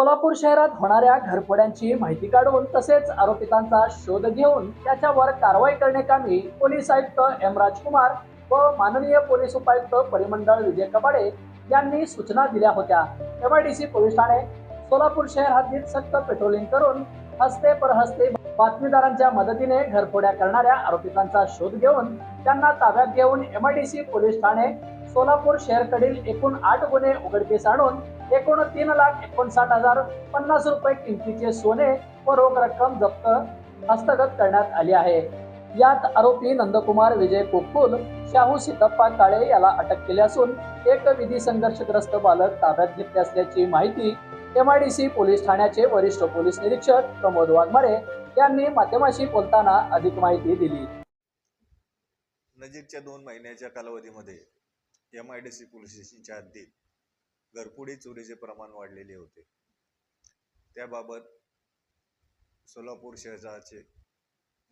सोलापूर शहरात होणाऱ्या घरफोड्यांची माहिती काढून तसेच आरोपितांचा शोध घेऊन त्याच्यावर कारवाई करण्याकामी पोलीस आयुक्त एम राजकुमार व माननीय पोलीस उपायुक्त परिमंडळ विजय कबाडे यांनी सूचना दिल्या होत्या. एमआयडीसी पोलीस ठाणे सोलापूर शहर हद्दीत सक्त पेट्रोलिंग करून हस्ते परहस्ते बातमीदारांच्या मदतीने घरफोड्या करणाऱ्या आरोपितांचा शोध घेऊन त्यांना ताब्यात घेऊन एमआयडीसी पोलीस ठाणे सोलापूर शहरकडील एकूण आठ गुन्हे उघडकीस आणून एकूण तीन लाख एकोणसाठ हजार पन्नास रुपये किमतीचे सोने व रोख रक्कम जप्त हस्तगत करण्यात आली आहे. यात आरोपी नंदकुमार विजय कोकुल शाहू सीतप्पा काळे याला अटक केली असून एक विधी संघर्षग्रस्त बालक ताब्यात घेतले असल्याची माहिती एमआयडीसी पोलीस ठाण्याचे वरिष्ठ पोलीस निरीक्षक प्रमोद वाघमारे यांनी माध्यमाशी बोलताना अधिक माहिती दिली. नजीकच्या दोन महिन्याच्या कालावधीमध्ये M I D C police स्टेशनच्या हद्दीत घरपुडी चोरीचे प्रमाण वाढलेले होते. त्याबाबत सोलापूर शहराचे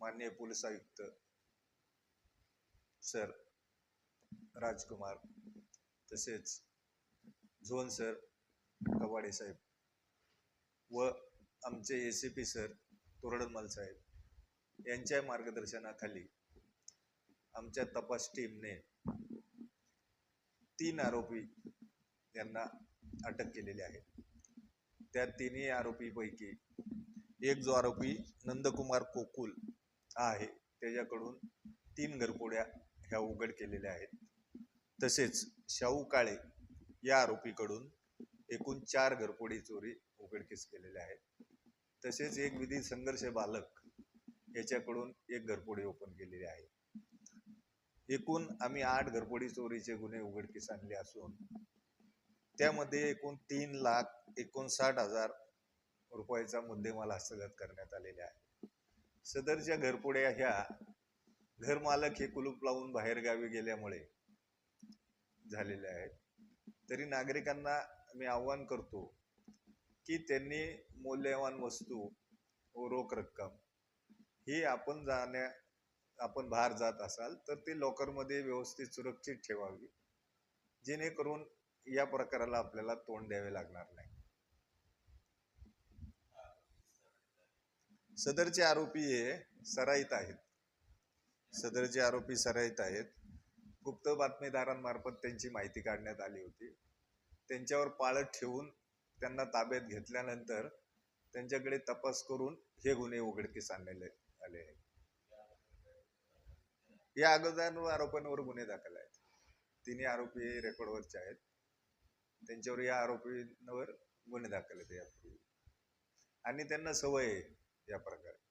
माननीय पोलीस आयुक्त सर राजकुमार तसेच झोन सर कवाडे साहेब व आमचे A C P sir Toradmal साहेब यांच्या मार्गदर्शनाखाली आमच्या तपास टीमने तीन आरोपी यांना अटक केलेली आहे. त्या तिन्ही आरोपीपैकी एक जो आरोपी नंदकुमार कोकुल आहे त्याच्याकडून तीन घरपोड्या ह्या उघड केलेल्या आहेत. तसेच शाहू काळे या आरोपीकडून एकूण चार घरपोडी चोरी उघडकीस केलेल्या आहेत. तसेच एक विधी संघर्ष बालक याच्याकडून एक घरपोडी ओपन केलेली आहे. एकूण आम्ही आठ घरपोडी चोरीचे गुन्हे उघडकीस आणले असून त्यामध्ये एकूण तीन लाख एकोणसाठ हजार रुपयाचा मुद्देमाल हस्तगत करण्यात आलेला आहे. सदरच्या घरपुड्या ह्या घरमालक हे कुलूप लावून बाहेरगावी गेल्यामुळे झालेल्या आहेत. तरी नागरिकांना मी आव्हान करतो की त्यांनी मौल्यवान वस्तू व रोख रक्कम ही आपण जाण्या आपण बाहेर जात असाल तर ते लॉकरमध्ये व्यवस्थित सुरक्षित ठेवावी. जेणेकरून या प्रकाराला आपल्याला तोंड द्यावे लागणार नाही. सदरचे आरोपी हे सराईत आहेत. सदरचे आरोपी सराईत आहेत. गुप्त बातमीदारांमार्फत त्यांची माहिती काढण्यात आली होती. त्यांच्यावर पाळत ठेवून त्यांना ताब्यात घेतल्यानंतर त्यांच्याकडे तपास करून हे गुन्हे उघडकीस आणलेले आले आहेत. या अगोदर आरोपांवर गुन्हे दाखल आहेत. तिन्ही आरोपी रेकॉर्डवरचे आहेत. त्यांच्यावर या आरोपींवर गुन्हे दाखल आहेत यापूर्वी. आणि त्यांना सवय आहे या प्रकारे.